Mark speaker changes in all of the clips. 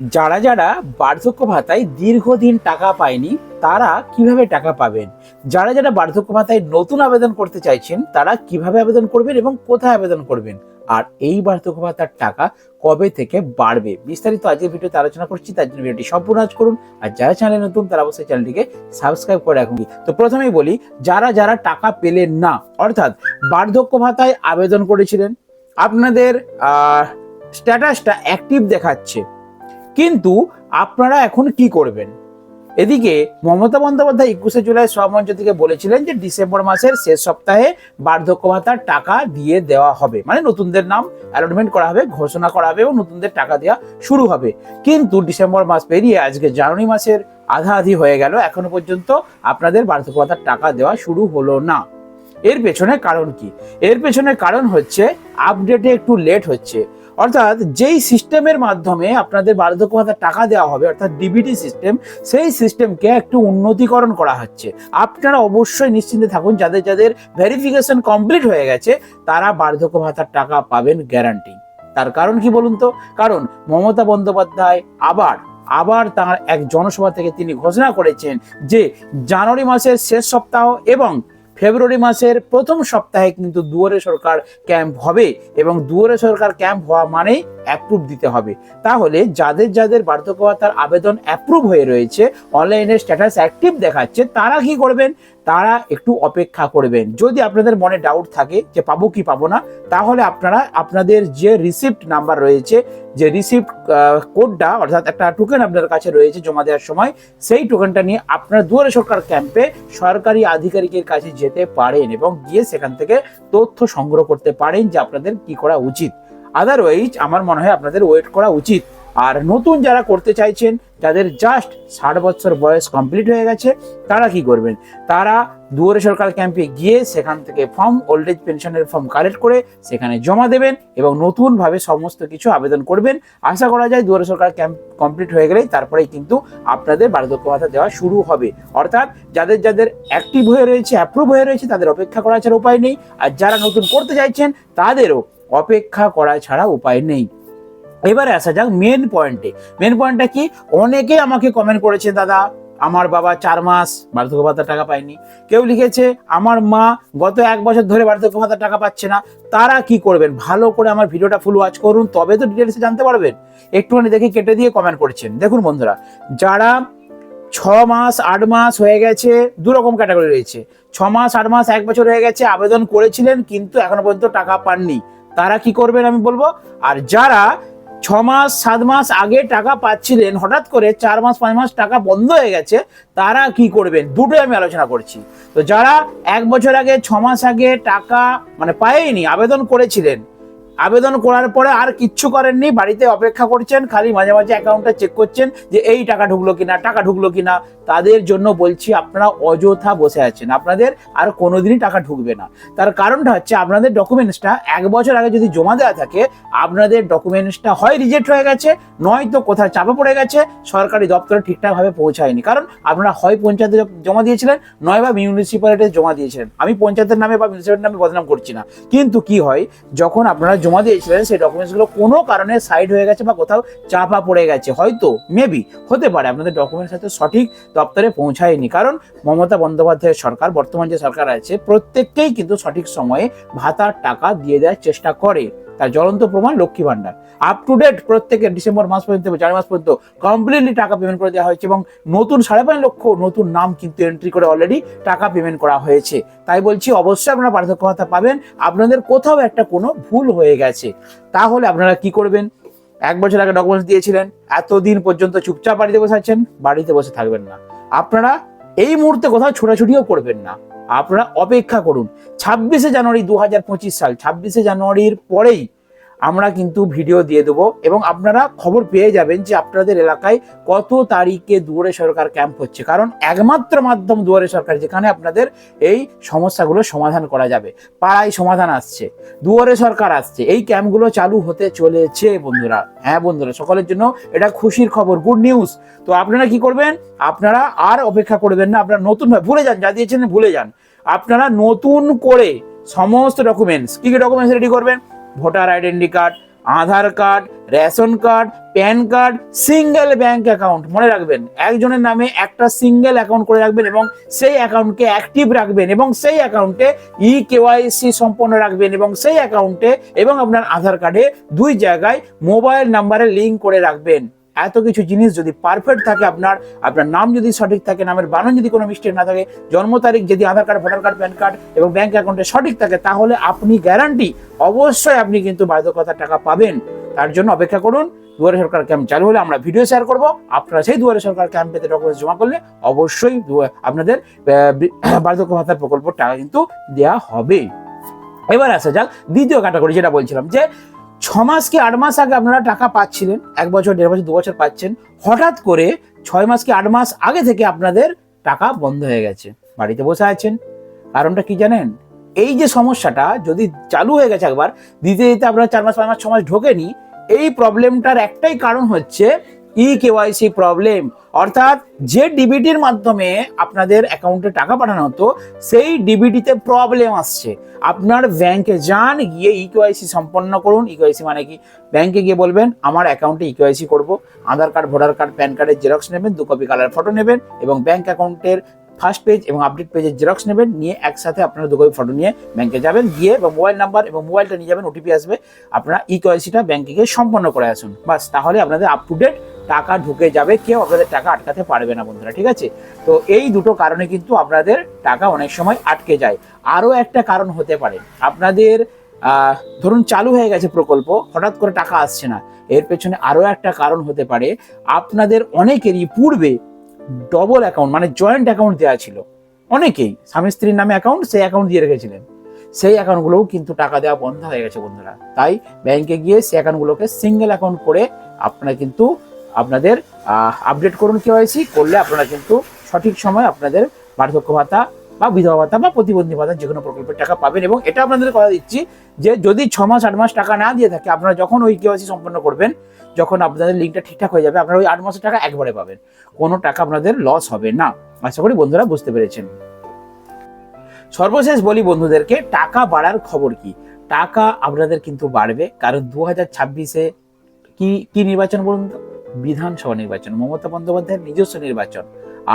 Speaker 1: যারা যারা বার্ধক্য ভাতায় দীর্ঘদিন টাকা পায়নি, তারা কীভাবে টাকা পাবেন? যারা যারা বার্ধক্য ভাতায় নতুন আবেদন করতে চাইছেন, তারা কীভাবে আবেদন করবেন এবং কোথায় আবেদন করবেন? আর এই বার্ধক্য ভাতার টাকা কবে থেকে বাড়বে? বিস্তারিত আজকের ভিডিওতে আলোচনা করছি, তার জন্য ভিডিওটি সম্পূর্ণ আজ করুন। আর যারা চ্যানেলে নতুন, তারা অবশ্যই চ্যানেলটিকে সাবস্ক্রাইব করে রাখুন। তো প্রথমেই বলি, যারা যারা টাকা পেলেন না, অর্থাৎ বার্ধক্য ভাতায় আবেদন করেছিলেন, আপনাদের স্ট্যাটাসটা অ্যাক্টিভ দেখাচ্ছে। কিন্তু আপনারা এখন কি করবেন? এদিকে মমতা বন্দ্যোপাধ্যায় একুশে জুলাই সভমঞ্চ থেকে বলেছিলেন যে ডিসেম্বর মাসের শেষ সপ্তাহে বার্ধক্য ভাতার টাকা দিয়ে দেওয়া হবে। মানে নতুনদের নাম অ্যালটমেন্ট করা হবে, ঘোষণা করা হবে এবং নতুনদের টাকা দেওয়া শুরু হবে। কিন্তু ডিসেম্বর মাস পেরিয়ে আজকে জানুয়ারি মাসের আধা আধি হয়ে গেল। এখনও পর্যন্ত আপনাদের বার্ধক্য ভাতার টাকা দেওয়া শুরু হলো না। এর পেছনে কারণ কি? এর পেছনে কারণ হচ্ছে আপডেটে একটু লেট হচ্ছে। অর্থাৎ যেই সিস্টেমের মাধ্যমে আপনাদের বার্ধক্য ভাতার টাকা দেওয়া হবে, অর্থাৎ ডিবিটি সিস্টেম সেই সিস্টেমকে একটু উন্নতিকরণ করা হচ্ছে। আপনারা অবশ্যই নিশ্চিন্তে থাকুন, যাদের যাদের ভেরিফিকেশন কমপ্লিট হয়ে গেছে, তারা বার্ধক্য ভাতার টাকা পাবেন গ্যারান্টি তার কারণ কি বলুন তো? কারণ মমতা বন্দ্যোপাধ্যায় আবার আবার তার এক জনসভা থেকে তিনি ঘোষণা করেছেন যে জানুয়ারি মাসের শেষ সপ্তাহ এবং ফেব্রুয়ারি মাসের প্রথম সপ্তাহে কিন্তু দুয়ারে সরকার ক্যাম্প হবে এবং দুয়ারে সরকার ক্যাম্প হওয়া মানেই অ্যাপ্রুভ দিতে হবে। তাহলে যাদের যাদের বার্ধক্যভাতার আবেদন অ্যাপ্রুভ হয়ে রয়েছে অনলাইনে স্ট্যাটাস অ্যাক্টিভ দেখাচ্ছে, তারা কি করবেন? তারা একটু অপেক্ষা করবেন। যদি আপনাদের মনে ডাউট থাকে যে পাবো কি পাবো না, তাহলে আপনারা, আপনাদের যে রিসিপ্ট নাম্বার রয়েছে, যে রিসিপ্ট কোডটা অর্থাৎ একটা টোকেন আপনার কাছে রয়েছে জমা দেওয়ার সময়, সেই টোকেনটা নিয়ে আপনারা দুয়ারে সরকার ক্যাম্পে সরকারি আধিকারিকের কাছে যেতে পারেন এবং গিয়ে সেখান থেকে তথ্য সংগ্রহ করতে পারেন যে আপনাদের কি করা উচিত। আদারওয়াইজ আমার মনে হয় আপনাদের ওয়েট করা উচিত। আর নতুন যারা করতে চাইছেন যাদের জাস্ট ষাট বছর বয়স কমপ্লিট হয়ে গেছে, তারা কি করবেন? তারা দুয়ারে সরকার ক্যাম্পে গিয়ে সেখান থেকে ফর্ম ওল্ড এজ পেনশনের ফর্ম কালেক্ট করে সেখানে জমা দেবেন এবং নতুনভাবে সমস্ত কিছু আবেদন করবেন। আশা করা যায় দুয়ারে সরকার ক্যাম্প কমপ্লিট হয়ে গেলেই তারপরেই কিন্তু আপনাদের বার্ধক্য ভাতা দেওয়া শুরু হবে। অর্থাৎ যাদের যাদের অ্যাক্টিভ হয়ে রয়েছে অ্যাপ্রুভ হয়ে রয়েছে, তাদের অপেক্ষা করা ছাড়া উপায় নেই। আর যারা নতুন করতে চাইছেন, তাদেরও অপেক্ষা করা ছাড়া উপায় নেই। এবারে আসা যাক মেন পয়েন্টে মেন পয়েন্টটা কি? অনেকে আমাকে কমেন্ট করেছে, দাদা, আমার বাবা চার মাস বার্ধক্য ভাতার টাকা পায়নি। কেউ লিখেছে, আমার মা গত এক বছর ধরে বার্ধক্য ভাতার টাকা পাচ্ছে না। তারা কি করবেন? ভালো করে আমার ভিডিওটা ফুল ওয়াচ করুন, তবে তো ডিটেলসে জানতে পারবেন। একটুখানি দেখে কেটে দিয়ে কমেন্ট করছেন। দেখুন বন্ধুরা, যারা ছ মাস, আট মাস হয়ে গেছে, দু রকম ক্যাটাগরি রয়েছে। ছ মাস, আট মাস, এক বছর হয়ে গেছে, আবেদন করেছিলেন, কিন্তু এখনও পর্যন্ত টাকা পাননি। তারা কি করবেন আমি বলব? আর যারা ছ মাস সাত মাস আগে টাকা পাচ্ছিলেন, হঠাৎ করে চার মাস পাঁচ মাস টাকা বন্ধ হয়ে গেছে, তারা কি করবেন? দুটোই আমি আলোচনা করছি। তো যারা এক বছর আগে ছ মাস আগে টাকা মানে পায়নি, আবেদন করেছিলেন, আবেদন করার পরে আর কিচ্ছু করেননি, বাড়িতে অপেক্ষা করছেন, খালি মাঝে মাঝে অ্যাকাউন্টটা চেক করছেন যে এই টাকা ঢুকলো কিনা, টাকা ঢুকলো কিনা তাদের জন্য বলছি, আপনারা অযথা বসে আছেন। আপনাদের আর কোনোদিনই টাকা ঢুকবে না। তার কারণটা হচ্ছে, আপনাদের ডকুমেন্টসটা এক বছর আগে যদি জমা দেওয়া থাকে, আপনাদের ডকুমেন্টসটা হয় রিজেক্ট হয়ে গেছে, নয়তো কোথাও চাপে পড়ে গেছে, সরকারি দপ্তরে ঠিকঠাকভাবে পৌঁছায়নি। কারণ আপনারা হয় পঞ্চায়েতে জমা দিয়েছিলেন, নয় বা মিউনিসিপ্যালিটিতে জমা দিয়েছিলেন। আমি পঞ্চায়েতের নামে বা মিউনিসিপ্যালিটির নামে বদনাম করছি না। কিন্তু কি হয়, যখন আপনারা জমা দিয়েছিলেন, সেই ডকুমেন্টসগুলো কোনো কারণে সাইড হয়ে গেছে বা কোথাও চাপা পড়ে গেছে। হয়তো মেবি হতে পারে, আপনাদের ডকুমেন্টস হয়তো সঠিক দপ্তরে পৌঁছায়নি। কারণ মমতা বন্দ্যোপাধ্যায়ের সরকার, বর্তমান যে সরকার আছে, প্রত্যেককেই কিন্তু সঠিক সময়ে ভাতার টাকা দিয়ে দেওয়ার চেষ্টা করে। তার জ্বলন্ত প্রমাণ Lakshmi Bhandar up to date প্রত্যেকের ডিসেম্বর মাস পর্যন্ত জানুয়ারি মাস পর্যন্ত কমপ্লিটলি টাকা পেমেন্ট করে দেওয়া হয়েছে এবং নতুন সাড়ে পাঁচ লক্ষ নতুন নাম কিন্তু এন্ট্রি করে অলরেডি টাকা পেমেন্ট করা হয়েছে। তাই বলছি, অবশ্যই আপনারা পার্থক্য ভাতা পাবেন। আপনাদের কোথাও একটা কোনো ভুল হয়ে গেছে। তাহলে আপনারা কি করবেন? এক বছর আগে ডকুমেন্টস দিয়েছিলেন, এতদিন পর্যন্ত চুপচাপ বাড়িতে বসে আছেন, বাড়িতে বসে থাকবেন না। আপনারা এই মুহূর্তে কোথাও ছোটাছুটিও করবেন না। আপনারা অপেক্ষা করুন। ছাব্বিশে জানুয়ারি দু হাজার পঁচিশ সাল, ছাব্বিশে জানুয়ারির পরেই আমরা কিন্তু ভিডিও দিয়ে দেবো এবং আপনারা খবর পেয়ে যাবেন যে আপনাদের এলাকায় কত তারিখে দুয়ারে সরকার ক্যাম্প হচ্ছে। কারণ একমাত্র মাধ্যম দুয়ারে সরকার, যেখানে আপনাদের এই সমস্যাগুলো সমাধান করা যাবে। পাড়ায় সমাধান আসছে, দুয়ারে সরকার আসছে। এই ক্যাম্পগুলো চালু হতে চলেছে বন্ধুরা। হ্যাঁ বন্ধুরা, সকলের জন্য এটা খুশির খবর গুড নিউজ তো আপনারা কি করবেন? আপনারা আর অপেক্ষা করবেন না, আপনারা নতুন ভুলে যান, যা দিয়েছেন ভুলে যান। আপনারা নতুন করে সমস্ত ডকুমেন্টস কি কি ডকুমেন্টস রেডি করবেন? Voter identity card, Aadhaar card, ration card, PAN card, single bank account. মনে রাখবেন, একজনের নামে একটা সিঙ্গেল অ্যাকাউন্ট করে রাখবেন এবং সেই অ্যাকাউন্টকে অ্যাক্টিভ রাখবেন এবং সেই অ্যাকাউন্টে ই কেওয়াইসি সম্পন্ন রাখবেন এবং সেই অ্যাকাউন্টে এবং আপনার আধার কার্ডে দুই জায়গায় মোবাইল নাম্বারে লিঙ্ক করে রাখবেন। এত কিছু জিনিস যদি পারফেক্ট থাকে আপনার আপনার নাম যদি সঠিক থাকে, নামের বানান যদি কোনো মিস্টেক না থাকে, জন্ম তারিখ যদি Aadhaar card voter card PAN card এবং ব্যাংক অ্যাকাউন্টে সঠিক থাকে, তাহলে আপনি গ্যারান্টি অবশ্যই আপনি কিন্তু বাধ্যকতার টাকা পাবেন। তার জন্য অপেক্ষা করুন, দুয়ারে সরকার ক্যাম্প চালু হলে আমরা ভিডিও শেয়ার করব। আপনারা সেই দুয়ারে সরকার ক্যাম্পেতে ডকুমেন্টস জমা করলে অবশ্যই আপনাদের বার্ধক্য ভাতার প্রকল্পের টাকা কিন্তু দেওয়া হবে। এবার আসা যাক দ্বিতীয় ক্যাটাগরি যেটা বলছিলাম যে ছ মাস কি আট মাস আগে আপনারা টাকা পাচ্ছিলেন? এক বছর, দেড় বছর, দু বছর পাচ্ছেন। হঠাৎ করে ছয় মাস কি আট মাস আগে থেকে আপনাদের টাকা বন্ধ হয়ে গেছে। বাড়িতে বসে আছেন। কারণটা কি জানেন? এই যে সমস্যাটা যদি চালু হয়ে গেছে একবার, দিতে দিতে আপনারা চার মাস, পাঁচ মাস ছ মাস ঢোকেনি, এই প্রবলেমটার একটাই কারণ হচ্ছে ই কেওয়াইসি প্রবলেম অর্থাৎ যে ডিবিটির মাধ্যমে আপনাদের অ্যাকাউন্টে টাকা পাঠানো হতো, সেই ডিবিটিতে প্রবলেম আসছে। আপনার ব্যাংকে যান, গিয়ে ইকেওয়াইসি সম্পন্ন করুন। ইকেওয়াইসি মানে কি? ব্যাংকে গিয়ে বলবেন, আমার অ্যাকাউন্টে ইকেওয়াইসি করব। Aadhaar card voter card PAN কার্ডের জেরক্স নেবেন, দু কপি কালার ফটো নেবেন এবং ব্যাংক অ্যাকাউন্টের ফার্স্ট পেজ এবং আপডেট পেজের জেরক্স নেবেন। নিয়ে একসাথে আপনারা দু কপি ফটো নিয়ে ব্যাংকে যাবেন, গিয়ে এবং মোবাইল নাম্বার এবং মোবাইলটা নিয়ে যাবেন ওটিপি আসবে। আপনারা ইকেওয়াইসিটা ব্যাংকে গিয়ে সম্পন্ন করে আসুন। বাস, তাহলে আপনাদের আপ টু ডেট টাকা ঢুকে যাবে, কেউ আপনাদের টাকা আটকাতে পারবে না বন্ধুরা, ঠিক আছে? তো এই দুটো কারণে কিন্তু আপনাদের টাকা অনেক সময় আটকে যায়। আরও একটা কারণ হতে পারে, আপনাদের ধরুন চালু হয়ে গেছে প্রকল্প, হঠাৎ করে টাকা আসছে না। এর পেছনে আরও একটা কারণ হতে পারে, আপনাদের অনেকেরই পূর্বে ডবল অ্যাকাউন্ট মানে জয়েন্ট অ্যাকাউন্ট দেওয়া ছিল। অনেকেই, স্বামী স্ত্রীর নামে অ্যাকাউন্ট সেই অ্যাকাউন্ট দিয়ে রেখেছিলেন। সেই অ্যাকাউন্টগুলোও কিন্তু টাকা দেওয়া বন্ধ হয়ে গেছে বন্ধুরা। তাই ব্যাংকে গিয়ে সেই অ্যাকাউন্টগুলোকে সিঙ্গেল অ্যাকাউন্ট করে আপনারা কিন্তু আপনাদের আপডেট করুন কেওয়াইসি, করলে আপনারা কিন্তু সঠিক সময় আপনাদের বার্ধক্য ভাতা বা বিধবা ভাতা বা প্রতিবন্ধী ভাতা যে কোনো প্রকল্পের টাকা পাবেন এবং এটা আপনাদের কথা দিচ্ছি যে যদি ছ মাস, আট মাস টাকা না দিয়ে থাকে, আপনারা যখন ওই কেওয়াইসি সম্পন্ন করবেন, যখন আপনাদের লিঙ্কটা ঠিকঠাক হয়ে যাবে, আপনারা ওই আট মাসের টাকা একবারে পাবেন। কোনো টাকা আপনাদের লস হবে না। আশা করি বন্ধুরা বুঝতে পেরেছেন। সর্বশেষ বলি বন্ধুদেরকে, টাকা বাড়ার খবর কি? টাকা আপনাদের কিন্তু বাড়বে। কারণ দু হাজার ছাব্বিশে কি কি নির্বাচন বলুন তো? বিধানসভা নির্বাচন, মমতা বন্দ্যোপাধ্যায়ের নিজস্ব নির্বাচন,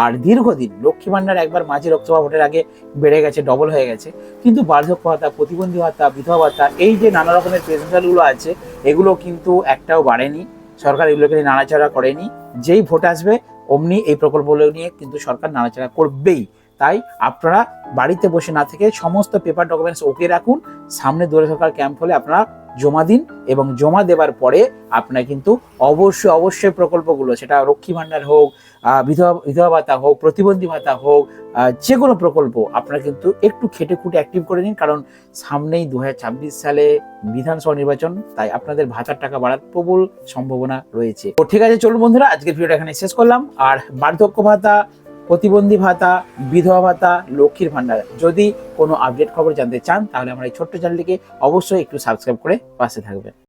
Speaker 1: আর দীর্ঘদিন লক্ষ্মী ভান্ডার একবার মাঝে লোকসভা ভোটের আগে বেড়ে গেছে ডবল হয়ে গেছে। কিন্তু বার্ধক্য ভাতা, প্রতিবন্ধী ভাতা, বিধবা ভাতা, এই যে নানা রকমের পেনশনগুলো আছে, এগুলো কিন্তু একটাও বাড়েনি। সরকার এগুলোকে নিয়ে নাড়াচাড়া করেনি। যেই ভোট আসবে, অমনি এই প্রকল্পগুলো নিয়ে কিন্তু সরকার নাড়াচাড়া করবেই। তাই আপনারা বাড়িতে বসে না থেকে সমস্ত পেপার ডকুমেন্টস ওকে রাখুন। সামনে দুয়ারে সরকার ক্যাম্প হলে আপনারা জমা দিন এবং জমা দেওয়ার পরে আপনার কিন্তু অবশ্যই অবশ্যই প্রকল্পগুলো, সেটা রক্ষী ভাণ্ডার হোক বিধবা বিধবা ভাতা হোক, প্রতিবন্ধী ভাতা হোক যে কোনো প্রকল্প আপনারা কিন্তু একটু খেটে খুঁটে অ্যাক্টিভ করে নিন। কারণ সামনেই দু হাজার ছাব্বিশ সালে বিধানসভা নির্বাচন, তাই আপনাদের ভাতার টাকা বাড়ার প্রবল সম্ভাবনা রয়েছে। তো ঠিক আছে, চলুন বন্ধুরা, আজকের ভিডিওটা এখানে শেষ করলাম। আর বার্ধক্য ভাতা প্রতিবন্ধী ভাতা, বিধবা ভাতা, লক্ষ্মীর ভান্ডার যদি কোনো আপডেট খবর জানতে চান, তাহলে আমার এই ছোট্ট চ্যানেলটিকে অবশ্যই একটু সাবস্ক্রাইব করে পাশে থাকবেন।